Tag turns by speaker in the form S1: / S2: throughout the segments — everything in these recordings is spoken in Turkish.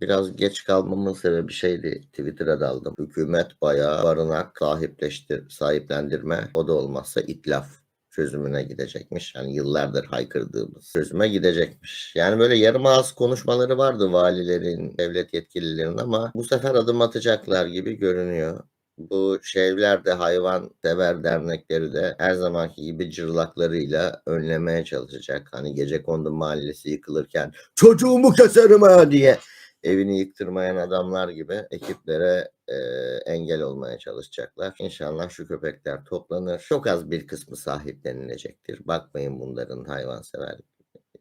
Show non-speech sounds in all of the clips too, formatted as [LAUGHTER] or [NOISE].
S1: Biraz geç kalmamın sebebi şeydi. Twitter'a daldım. Hükümet bayağı barınak sahipleştir, sahiplendirme o da olmazsa itlaf çözümüne gidecekmiş. Yani yıllardır haykırdığımız çözüme gidecekmiş. Yani böyle yarım ağız konuşmaları vardı valilerin, devlet yetkililerinin ama bu sefer adım atacaklar gibi görünüyor. Bu şeyler de hayvan sever dernekleri de her zamanki gibi cırlaklarıyla önlemeye çalışacak. Hani gece kondu mahallesi yıkılırken çocuğumu keserim ha diye evini yıktırmayan adamlar gibi ekiplere e, engel olmaya çalışacaklar. İnşallah şu köpekler toplanır. Çok az bir kısmı sahiplenilecektir. Bakmayın bunların hayvansever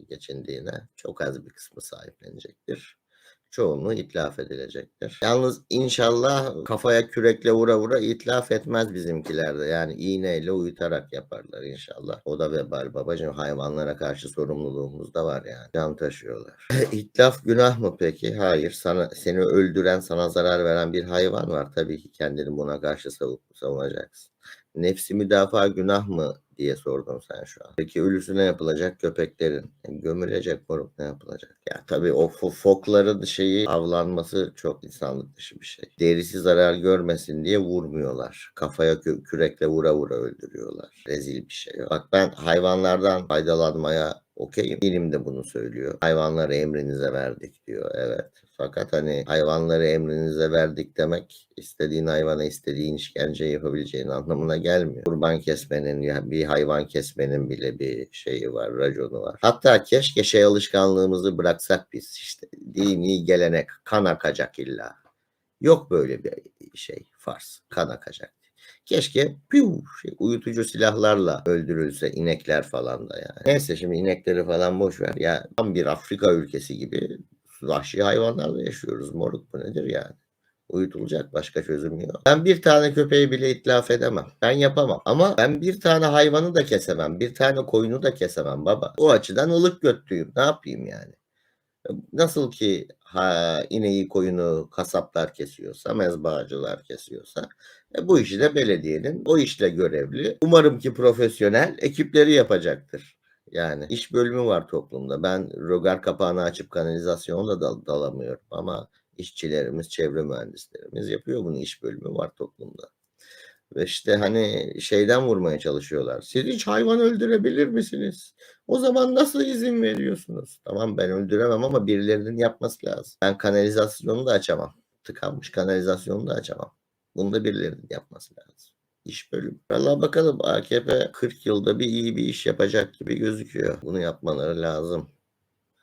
S1: geçindiğine. Çok az bir kısmı sahiplenecektir. Çoğunluğu itlaf edilecektir. Yalnız inşallah kafaya kürekle vura vura itlaf etmez bizimkiler de. Yani iğneyle uyutarak yaparlar inşallah. O da vebal babacığım. Hayvanlara karşı sorumluluğumuz da var yani. Can taşıyorlar. [LAUGHS] İtlaf günah mı peki? Hayır. Sana seni öldüren, sana zarar veren bir hayvan var. Tabii ki kendini buna karşı sav- savunacaksın. Nefsi müdafaa günah mı diye sordun sen şu an. Peki ölüsü ne yapılacak? Köpeklerin. E, gömülecek moruk ne yapılacak? Ya tabii o fo- fokların şeyi avlanması çok insanlık dışı bir şey. Derisi zarar görmesin diye vurmuyorlar. Kafaya kü- kürekle vura vura öldürüyorlar. Rezil bir şey. Bak ben hayvanlardan faydalanmaya okeyim. Bilim de bunu söylüyor. Hayvanları emrinize verdik diyor. Evet. Fakat hani hayvanları emrinize verdik demek istediğin hayvana istediğin işkence yapabileceğin anlamına gelmiyor. Kurban kesmenin ya bir hayvan kesmenin bile bir şeyi var, raconu var. Hatta keşke şey alışkanlığımızı bıraksak biz işte dini gelenek kan akacak illa. Yok böyle bir şey fars kan akacak. Keşke piu, şey, uyutucu silahlarla öldürülse inekler falan da yani. Neyse şimdi inekleri falan boş ver. Ya tam bir Afrika ülkesi gibi vahşi hayvanlarla yaşıyoruz. Moruk bu nedir yani? Uyutulacak başka çözüm yok. Ben bir tane köpeği bile itlaf edemem. Ben yapamam. Ama ben bir tane hayvanı da kesemem. Bir tane koyunu da kesemem baba. O açıdan ılık göttüyüm. Ne yapayım yani? Nasıl ki ha, ineği koyunu kasaplar kesiyorsa, mezbahacılar kesiyorsa e, bu işi de belediyenin o işle görevli. Umarım ki profesyonel ekipleri yapacaktır. Yani iş bölümü var toplumda. Ben rogar kapağını açıp kanalizasyona da dal- dalamıyorum ama işçilerimiz, çevre mühendislerimiz yapıyor bunu. iş bölümü var toplumda. Ve işte hani şeyden vurmaya çalışıyorlar. Siz hiç hayvan öldürebilir misiniz? O zaman nasıl izin veriyorsunuz? Tamam ben öldüremem ama birilerinin yapması lazım. Ben kanalizasyonu da açamam. Tıkanmış kanalizasyonu da açamam. Bunu da birilerinin yapması lazım. İş bölümü. Valla bakalım AKP 40 yılda bir iyi bir iş yapacak gibi gözüküyor. Bunu yapmaları lazım.